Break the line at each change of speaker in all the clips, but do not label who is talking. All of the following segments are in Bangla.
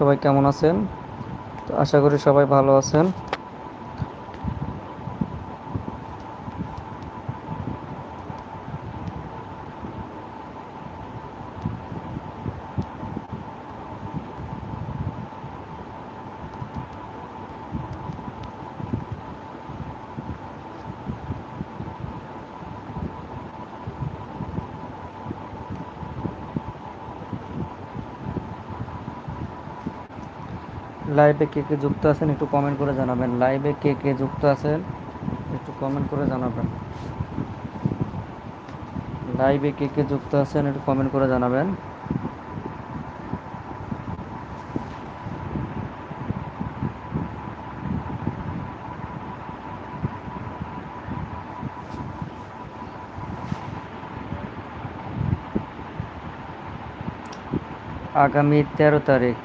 সবাই কেমন আছেন? তো আশা করি সবাই ভালো আছেন। লাইভে কে কে যুক্ত আছেন একটু কমেন্ট করে জানাবেন। লাইভে কে কে যুক্ত আছেন একটু কমেন্ট করে জানাবেন। লাইভে কে কে যুক্ত আছেন একটু কমেন্ট করে জানাবেন। আগামী তেরো তারিখ।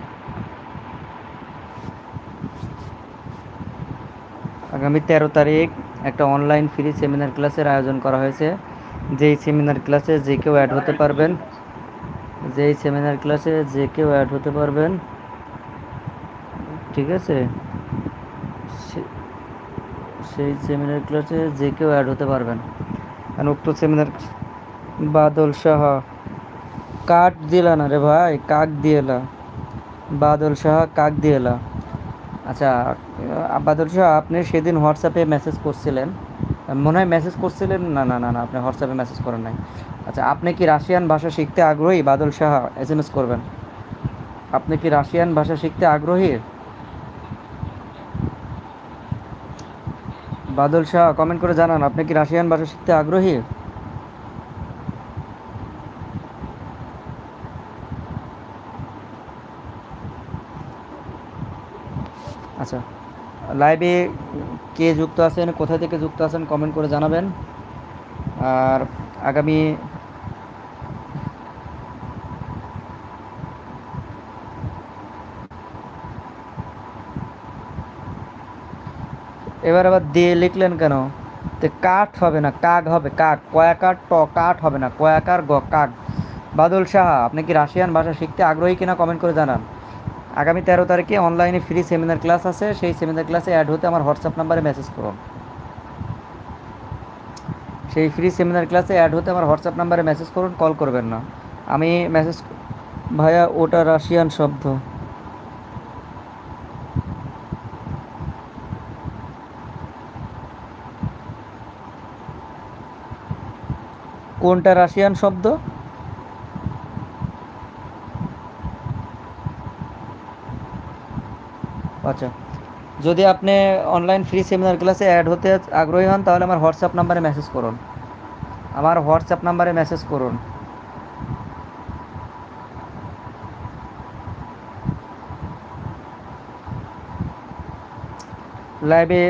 আগামী তেরো তারিখ একটা অনলাইন ফ্রি সেমিনার ক্লাসের আয়োজন করা হয়েছে। যেই সেমিনার ক্লাসে যে কেউ অ্যাড হতে পারবেন, যেই সেমিনার ক্লাসে যে কেউ অ্যাড হতে পারবেন, ঠিক আছে? সেই সেমিনার ক্লাসে যে কেউ অ্যাড হতে পারবেন। আর উক্ত সেমিনার বাদল সাহা, কাক দিলা না রে ভাই? কাক দিয়েলা। বাদল সাহা কাক দিয়েলা। আচ্ছা বাদল শাহ, আপনি সেদিন হোয়াটসঅ্যাপে মেসেজ করছিলেন। মনে হয় মেসেজ করছিলেন? না না না না, আপনি হোয়াটসঅ্যাপে মেসেজ করেন নাই। আচ্ছা আপনি কি রাশিয়ান ভাষা শিখতে আগ্রহী? Badal Shah S M S করবেন। আপনি কি রাশিয়ান ভাষা শিখতে আগ্রহী? বাদল শাহ কমেন্ট করে জানান, আপনি কি রাশিয়ান ভাষা শিখতে আগ্রহী? আচ্ছা। লাইভে কে যুক্ত আছেন, কোথা থেকে যুক্ত আছেন কমেন্ট করে জানাবেন। আর আগামী এবার আবার দিয়ে লিখলেন কেন? তো কাঠ হবে না কাক হবে কাক কয়াকার ট, কাঠ হবে না, কয়াকার গ কাক বাদল সাহা, আপনি কি রাশিয়ান ভাষা শিখতে আগ্রহী কিনা কমেন্ট করে জানান। আগামী তেরো তারিখে অনলাইনে ফ্রি সেমিনার ক্লাস আছে। সেই সেমিনার ক্লাসে অ্যাড হতে আমার হোয়াটসঅ্যাপ নাম্বারে মেসেজ করুন। সেই ফ্রি সেমিনার ক্লাসে অ্যাড হতে আমার হোয়াটসঅ্যাপ নাম্বারে মেসেজ করুন কল করবেন না। আমি মেসেজ ভাইয়া ওটা রাশিয়ান শব্দ। কোনটা রাশিয়ান শব্দ? আচ্ছা। যদি আপনি অনলাইন ফ্রি সেমিনার ক্লাসে অ্যাড হতে আগ্রহী হন, তাহলে আমার হোয়াটসঅ্যাপ নাম্বারে মেসেজ করুন। আমার হোয়াটসঅ্যাপ নাম্বারে মেসেজ করুন। লাইভে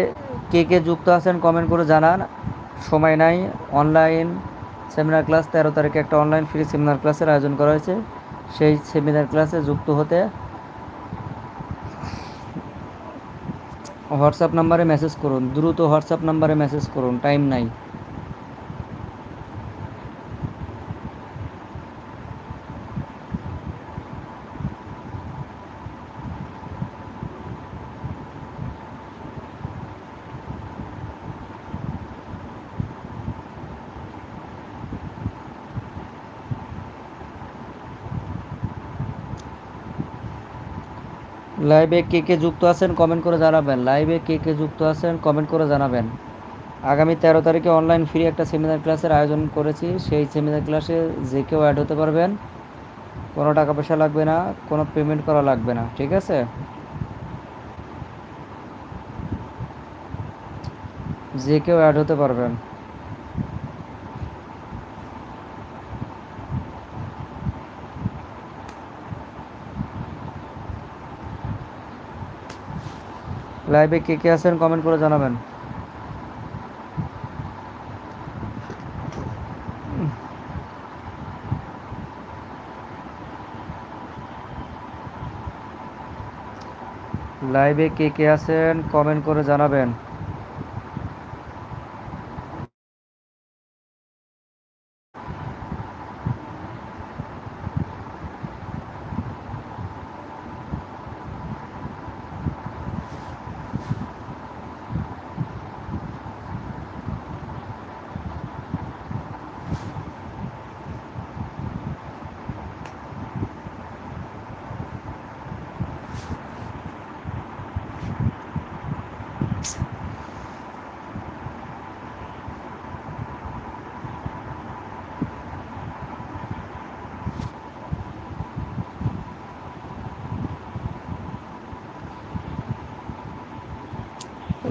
কে কে যুক্ত আছেন কমেন্ট করে জানান। সময় নাই। অনলাইন সেমিনার ক্লাস তেরো তারিখে একটা অনলাইন ফ্রি সেমিনার ক্লাসের আয়োজন করা হয়েছে। সেই সেমিনার ক্লাসে যুক্ত হতে হোয়াটসঅ্যাপ নাম্বারে মেসেজ করুন দ্রুত হোয়াটসঅ্যাপ নাম্বারে মেসেজ করুন টাইম নাই। লাইভে কে কে যুক্ত আছেন কমেন্ট করে জানাবেন। লাইভে কে কে যুক্ত আছেন কমেন্ট করে জানাবেন। আগামী তেরো তারিখে অনলাইন ফ্রি একটা সেমিনার ক্লাসের আয়োজন করেছি। সেই সেমিনার ক্লাসে যে কেউ অ্যাড হতে পারবেন। কোনো টাকা পয়সা লাগবে না, কোনো পেমেন্ট করা লাগবে না, ঠিক আছে? যে কেউ অ্যাড হতে পারবেন। লাইভে কে কে আছেন কমেন্ট করে জানাবেন। লাইভে কে কে আছেন কমেন্ট করে জানাবেন।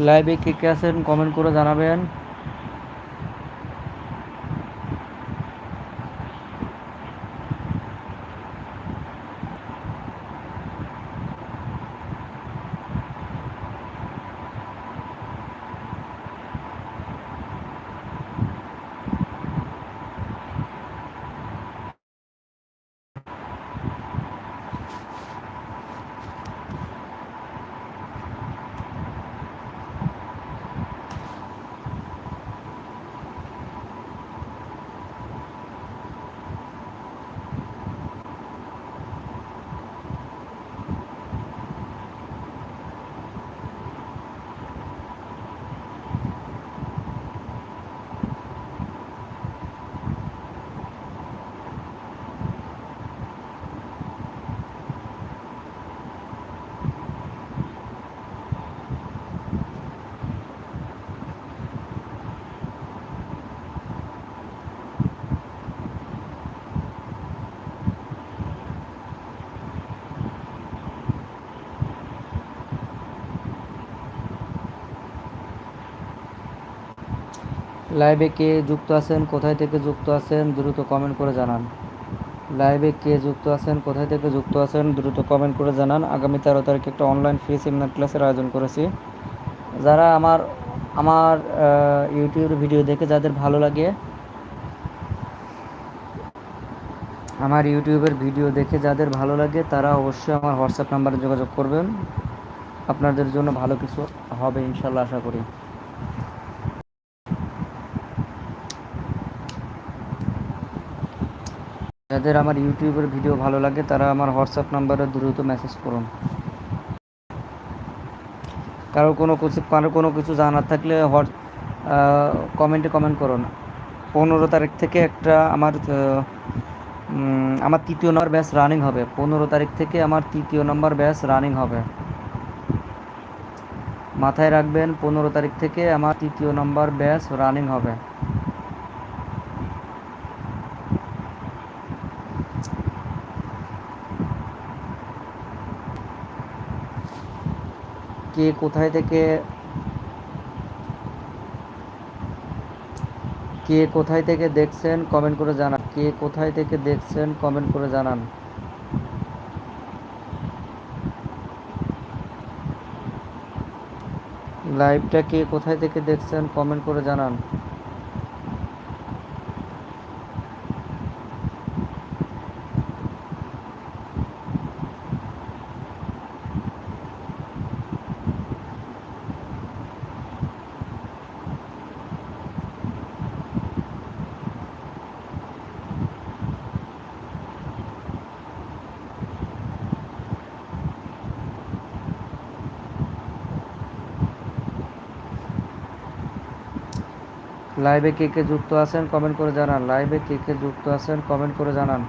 লাইভে কে কে আছেন কমেন্ট করে জানাবেন। লাইভে কে যুক্ত আছেন, কোথায় থেকে যুক্ত আছেন, দ্রুত কমেন্ট করে জানান। লাইভে কে যুক্ত আছেন, কোথায় থেকে যুক্ত আছেন, দ্রুত কমেন্ট করে জানান। আগামী তেরো তারিখে একটা অনলাইন ফ্রি সেমিনার ক্লাসের আয়োজন করেছি। যারা আমার আমার ইউটিউবের ভিডিও দেখে যাদের ভালো লাগে, আমার ইউটিউবের ভিডিও দেখে যাদের ভালো লাগে, তারা অবশ্যই আমার হোয়াটসঅ্যাপ নাম্বারে যোগাযোগ করবেন। আপনাদের জন্য ভালো কিছু হবে, ইনশাল্লাহ আশা করি। যাদের আমার ইউটিউবের ভিডিও ভালো লাগে, তারা আমার হোয়াটসঅ্যাপ নাম্বারে দ্রুত মেসেজ করুন। কারও কোনো কিছু, কারও কোনো কিছু জানার থাকলে হোয়াট কমেন্টে কমেন্ট করুন। পনেরো তারিখ থেকে একটা আমার আমার তৃতীয় নম্বর ব্যাচ রানিং হবে। পনেরো তারিখ থেকে আমার তৃতীয় নম্বর ব্যাচ রানিং হবে। মাথায় রাখবেন, পনেরো তারিখ থেকে আমার তৃতীয় নম্বর ব্যাচ রানিং হবে। কে, কোথায় থেকে, কে কোথায় থেকে দেখছেন কমেন্ট করে জানান। কে কোথায় থেকে দেখছেন কমেন্ট করে জানান। লাইভটা কে কোথায় থেকে দেখছেন কমেন্ট করে জানান। লাইভে কে কে যুক্ত আছেন কমেন্ট করে জানান। লাইভে কে কে যুক্ত আছেন কমেন্ট করে জানান।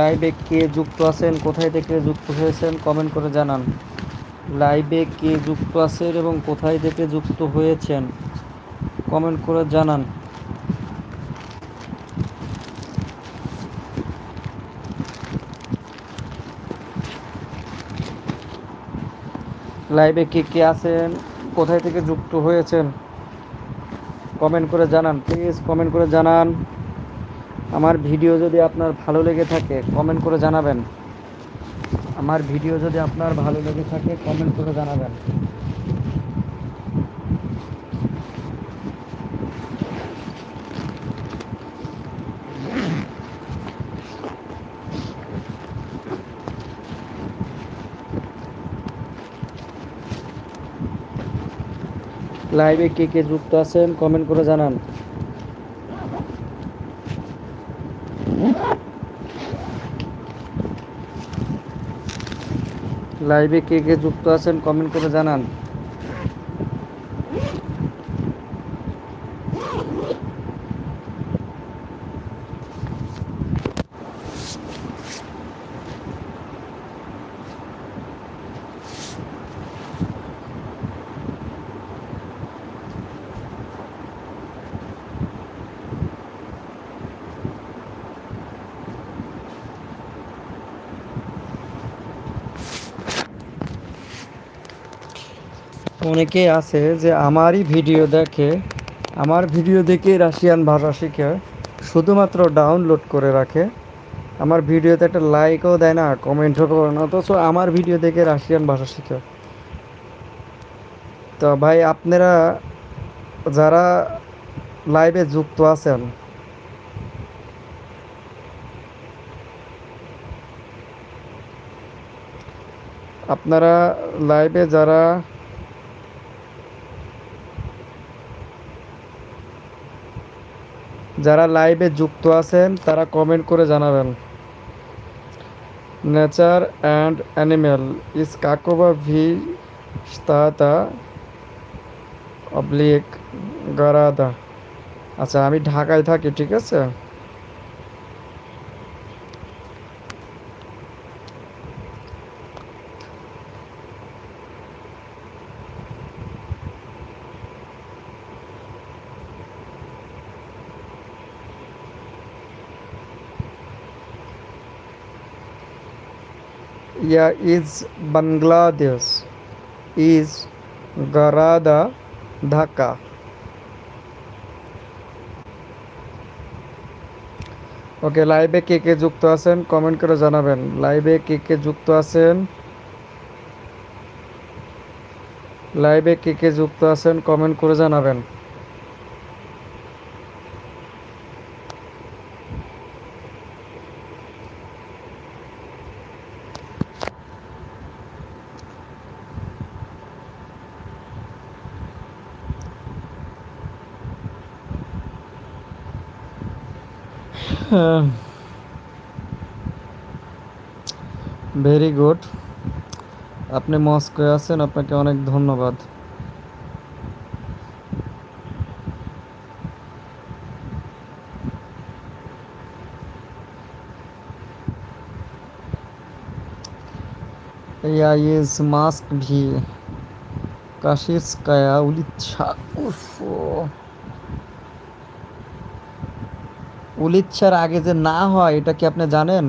লাইভে কে যুক্ত আছেন, কোথায় থেকে যুক্ত হয়েছেন কমেন্ট করে জানান। লাইভে কে যুক্ত আছেন এবং কোথায় থেকে যুক্ত হয়েছেন কমেন্ট করে জানান। লাইভে কে কে আছেন, কোথায় থেকে যুক্ত হয়েছেন কমেন্ট করে জানান। প্লিজ কমেন্ট করে জানান। আমার ভিডিও যদি আপনার ভালো লেগে থাকে কমেন্ট করে জানাবেন। আমার ভিডিও যদি আপনার ভালো লেগে থাকে কমেন্ট করে জানাবেন। লাইভে কে কে যুক্ত আছেন কমেন্ট করে জানান। লাইভে কে কে যুক্ত আছেন কমেন্ট করে জানান। অনেকেই আছে যে আমারই ভিডিও দেখে, আমার ভিডিও দেখে রাশিয়ান ভাষা শিখে শুধুমাত্র ডাউনলোড করে রাখে। আমার ভিডিওতে একটা লাইকও দেয় না কমেন্টও করে না, অথচ আমার ভিডিও দেখে রাশিয়ান ভাষা শিখে তো ভাই, আপনারা যারা লাইভে যুক্ত আছেন, আপনারা লাইভে যারা যারা লাইভে যুক্ত আছেন, তারা কমেন্ট করে জানাবেন। নেচার অ্যান্ড অ্যানিমেল ইস কাকোবা ভি স্তাতা অবলিক গারাদা। আচ্ছা আমি ঢাকায় থাকি, ঠিক আছে? ইয়া ইজ বাংলাদেশ ইজ গারাদা ঢাকা ওকে লাইভে কে কে যুক্ত আছেন কমেন্ট করে জানাবেন। লাইভে কে কে যুক্ত আছেন? লাইভে কে কে যুক্ত আছেন কমেন্ট করে জানাবেন। ভেরি গুড আপনি মস্কোয় আছেন আপনাকে অনেক ধন্যবাদ या इज मास्क भी काशिस्काया उलिच्छा উফ উলিচ্ছার আগে যে না হয়, এটা কি আপনি জানেন?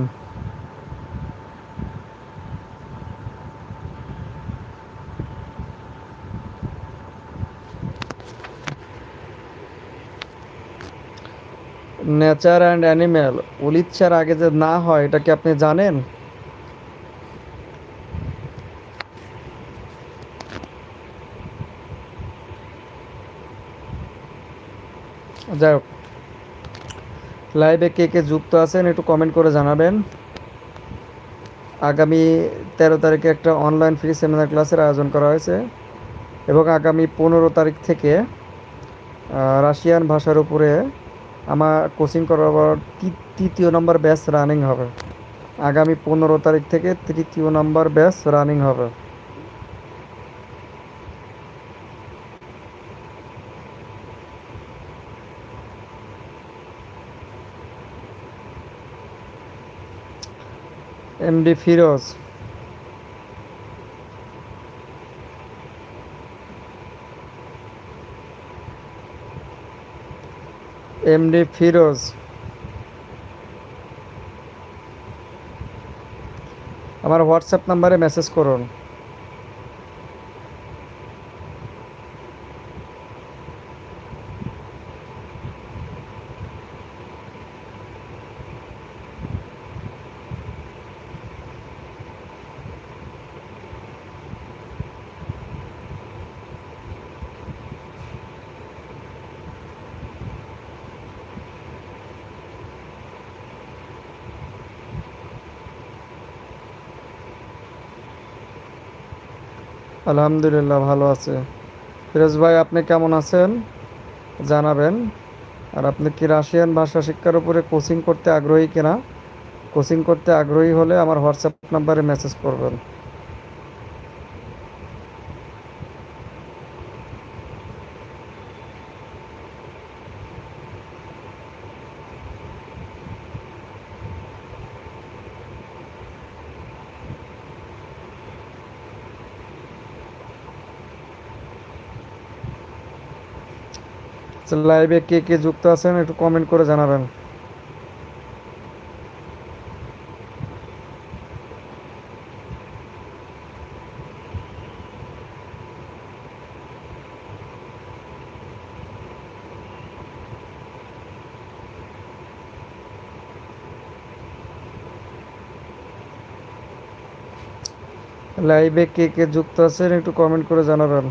নেচার অ্যান্ড অ্যানিম্যাল উলিচ্ছার আগে যে না হয়, এটা কি আপনি জানেন? যাই হোক। লাইভে কে কে যুক্ত আছেন একটু কমেন্ট করে জানাবেন। আগামী তেরো তারিখে একটা অনলাইন ফ্রি সেমিনার ক্লাসের আয়োজন করা হয়েছে এবং আগামী পনেরো তারিখ থেকে রাশিয়ান ভাষার উপরে আমার কোচিং করাবার তৃতীয় নম্বর ব্যাচ রানিং হবে। আগামী পনেরো তারিখ থেকে তৃতীয় নম্বর ব্যাচ রানিং হবে। এমডি ফিরোজ এমডি ফিরোজ আমার হোয়াটসঅ্যাপ নাম্বারে মেসেজ করুন। আলহামদুলিল্লাহ, ভালো আছে। ফিরোজ ভাই, আপনি কেমন আছেন? জানাবেন। আর আপনি কি রাশিয়ান ভাষা শিক্ষার উপরে কোচিং করতে আগ্রহী কিনা? কোচিং করতে আগ্রহী হলে আমার হোয়াটসঅ্যাপ নাম্বারে মেসেজ করবেন। লাইভে কে কে যুক্ত আছেন একটু কমেন্ট করে জানাবেন। লাইভে কে কে যুক্ত আছেন একটু কমেন্ট করে জানাবেন।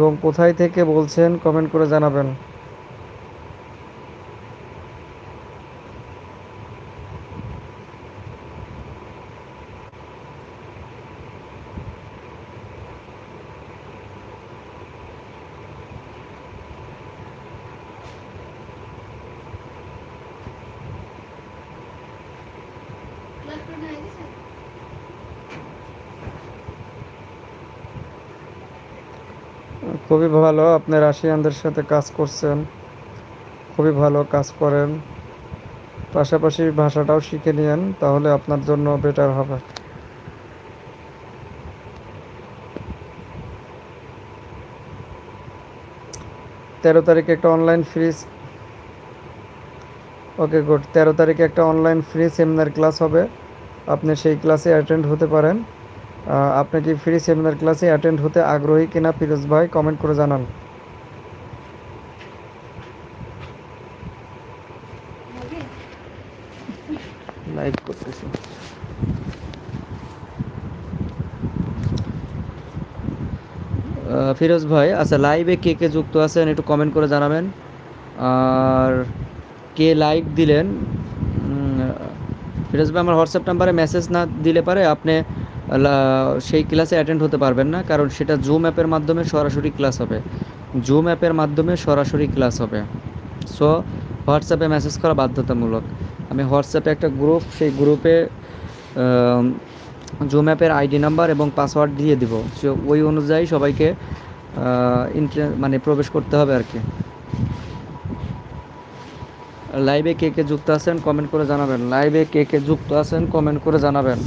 এবং কোথায় থেকে বলছেন কমেন্ট করে জানাবেন। খুবই ভালো। আপনি রাশিয়ানদের সাথে কাজ করছেন। খুবই ভালো কাজ করেন। পাশাপাশি ভাষাটাও শিখে নিয়েন, তাহলে আপনার জন্য বেটার হবে। তেরো তারিখে একটা অনলাইন ফ্রি ওকে গুড তেরো তারিখে একটা অনলাইন ফ্রি সেমিনার ক্লাস হবে। আপনি সেই ক্লাসে অ্যাটেন্ড হতে পারেন। আপনি কি ফ্রি সেমিনার ক্লাসে অ্যাটেন্ড হতে আগ্রহী কিনা ফিরোজ ভাই কমেন্ট করে জানান। লাইভ করতেছি। ফিরোজ ভাই আচ্ছা লাইভে কে কে যুক্ত আছেন একটু কমেন্ট করে জানাবেন। আর কে লাইক দিলেন? ফিরোজ ভাই, আমার হোয়াটসঅ্যাপ নাম্বারে মেসেজ না দিলে পারে, আপনি সেই ক্লাসে অ্যাটেন্ড হতে পারবেন না, কারণ সেটা জুম অ্যাপের মাধ্যমে সরাসরি ক্লাস হবে। জুম অ্যাপের মাধ্যমে সরাসরি ক্লাস হবে। সো হোয়াটসঅ্যাপে মেসেজ করা বাধ্যতামূলক। আমি হোয়াটসঅ্যাপে একটা গ্রুপ সেই গ্রুপে জুম অ্যাপের আইডি নাম্বার এবং পাসওয়ার্ড দিয়ে দিব। সো ওই অনুযায়ী সবাইকে মানে প্রবেশ করতে হবে আর কি। লাইভে কে কে যুক্ত আছেন কমেন্ট করে জানাবেন। লাইভে কে কে যুক্ত আছেন কমেন্ট করে জানাবেন।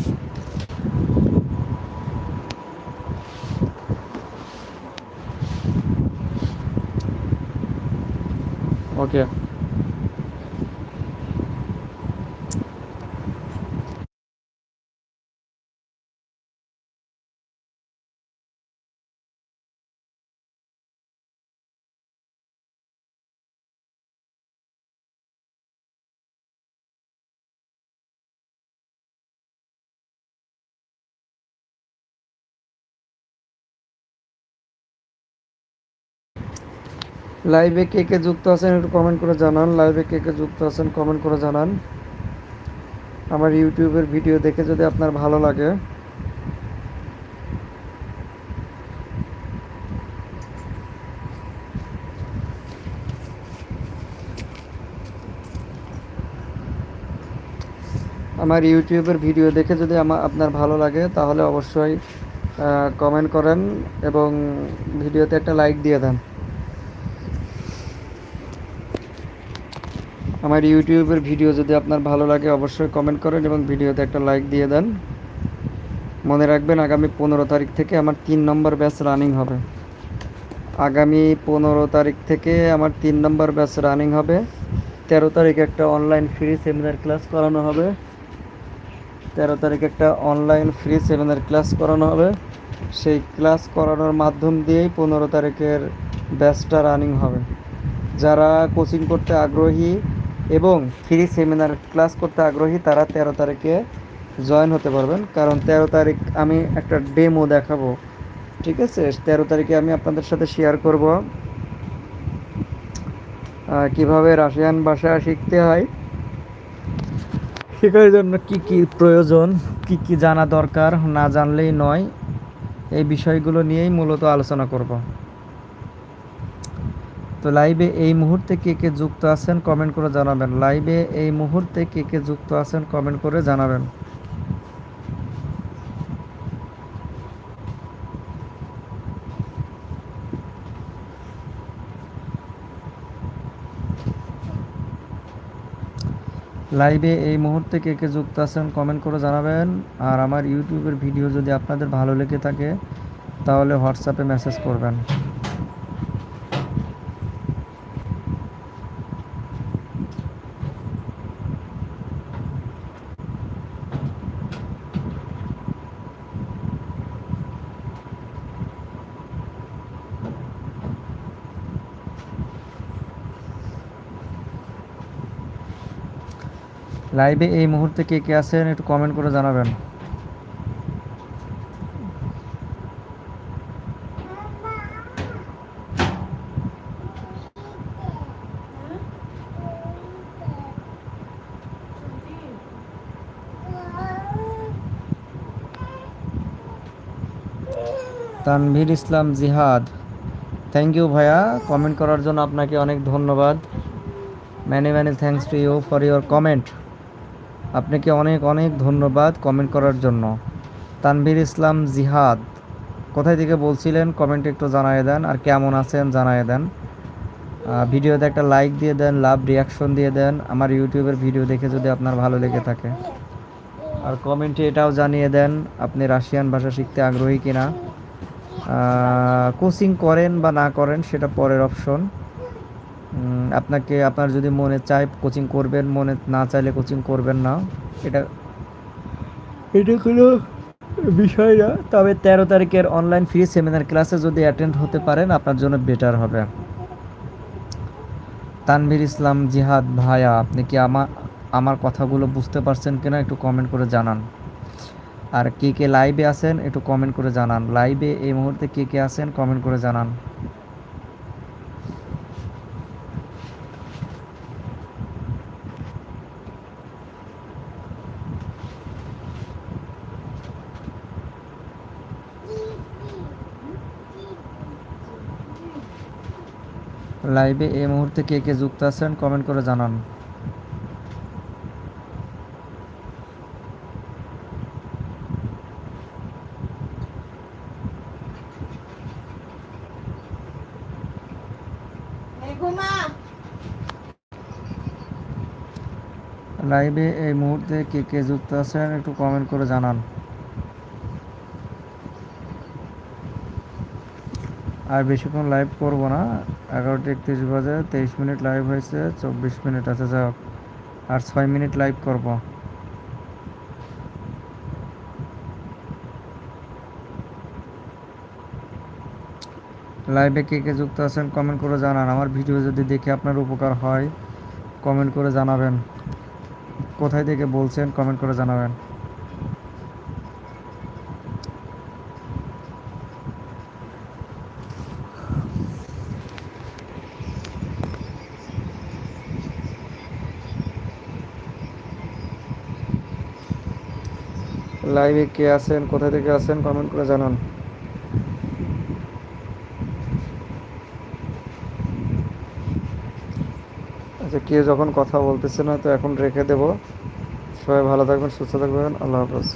ওকে লাইভে কে কে যুক্ত আছেন একটু কমেন্ট করে জানান। লাইভে কে কে যুক্ত আছেন কমেন্ট করে জানান। আমার ইউটিউবের ভিডিও দেখে যদি আপনার ভালো লাগে। আমার ইউটিউবের ভিডিও দেখে যদি আমার আপনার ভালো লাগে, তাহলে অবশ্যই কমেন্ট করেন এবং ভিডিওতে একটা লাইক দিয়ে দেন। আমার ইউটিউবের ভিডিও যদি আপনার ভালো লাগে, অবশ্যই কমেন্ট করেন এবং ভিডিওতে একটা লাইক দিয়ে দেন। মনে রাখবেন, আগামী পনেরো তারিখ থেকে আমার তিন নম্বর ব্যাচ রানিং হবে। আগামী পনেরো তারিখ থেকে আমার তিন নম্বর ব্যাচ রানিং হবে। তেরো তারিখ একটা অনলাইন ফ্রি সেমিনার ক্লাস করানো হবে। তেরো তারিখ একটা অনলাইন ফ্রি সেমিনার ক্লাস করানো হবে। সেই ক্লাস করানোর মাধ্যম দিয়েই পনেরো তারিখের ব্যাচটা রানিং হবে। যারা কোচিং করতে আগ্রহী এবং ফ্রি সেমিনার ক্লাস করতে আগ্রহী তারা তেরো তারিখে জয়েন হতে পারবেন। কারণ তেরো তারিখ আমি একটা ডেমো দেখাবো। ঠিক আছে? তেরো তারিখে আমি আপনাদের সাথে শেয়ার করব কীভাবে রাশিয়ান ভাষা শিখতে হয়, শেখার জন্য কি কি প্রয়োজন, কি কি জানা দরকার না জানলেই নয়। এই বিষয়গুলো নিয়েই মূলত আলোচনা করব। তো লাইভে এই মুহূর্তে কে কে যুক্ত আছেন কমেন্ট করে জানাবেন। লাইভে এই মুহূর্তে কে কে যুক্ত আছেন কমেন্ট করে জানাবেন। লাইভে এই মুহূর্তে কে কে যুক্ত আছেন কমেন্ট করে জানাবেন। আর আমার ইউটিউবের ভিডিও যদি আপনাদের ভালো লেগে থাকে, তাহলে হোয়াটসঅ্যাপে মেসেজ করবেন। লাইভে এই মুহূর্তে কে কে আছেন একটু কমেন্ট করে জানাবেন। তানভীর ইসলাম জিহাদ। থ্যাংক ইউ ভাইয়া কমেন্ট করার জন্য আপনাকে অনেক ধন্যবাদ। Many many thanks to you for your comment আপনাকে অনেক অনেক ধন্যবাদ কমেন্ট করার জন্য। তানভীর ইসলাম জিহাদ, কোথায় থেকে বলছিলেন? কমেন্টে একটু জানিয়ে দেন আর কেমন আছেন জানিয়ে দেন। ভিডিওতে একটা লাইক দিয়ে দেন, লাভ রিয়াকশন দিয়ে দেন, আমার ইউটিউবের ভিডিও দেখে যদি আপনার ভালো লেগে থাকে। আর কমেন্টে এটাও জানিয়ে দেন, আপনি রাশিয়ান ভাষা শিখতে আগ্রহী কিনা। কোচিং করেন বা না করেন, সেটা পরের অপশন আপনাকে আপনার যদি মনে চায় কোচিং করবেন মনে না চাইলে কোচিং করবেন না। এটা এটা কোনো বিষয় না। তবে তেরো তারিখের অনলাইন ফ্রি সেমিনার ক্লাসে যদি অ্যাটেন্ড হতে পারেন আপনার জন্য বেটার হবে। তানভীর ইসলাম জিহাদ ভাইয়া আপনি কি আমার আমার কথাগুলো বুঝতে পারছেন কিনা একটু কমেন্ট করে জানান। আর কে কে লাইভে আছেন একটু কমেন্ট করে জানান। লাইভে এই মুহূর্তে কে কে আছেন কমেন্ট করে জানান। লাইভে এই মুহূর্তে কে কে যুক্ত আছেন কমেন্ট করে জানান। লাইভে এই মুহূর্তে কে কে যুক্ত আছেন একটু কমেন্ট করে জানান। আর বেশিক্ষণ লাইভ করব না। এগারোটা একত্রিশ বাজে, তেইশ মিনিট লাইভ হয়েছে, চব্বিশ মিনিট আছে যাক আর ছয় মিনিট লাইভ করব। লাইভে কে কে যুক্ত আছেন কমেন্ট করে জানান। আমার ভিডিও যদি দেখে আপনার উপকার হয় কমেন্ট করে জানাবেন। কোথায় থেকে বলছেন কমেন্ট করে জানাবেন। লাইভে কে আছেন কোথা থেকে আছেন কমেন্ট করে জানান। আচ্ছা কে যখন কথা বলতেছে না, তো এখন রেখে দেব। সবাই ভালো থাকবেন, সুস্থ থাকবেন, আল্লাহ হাফেজ।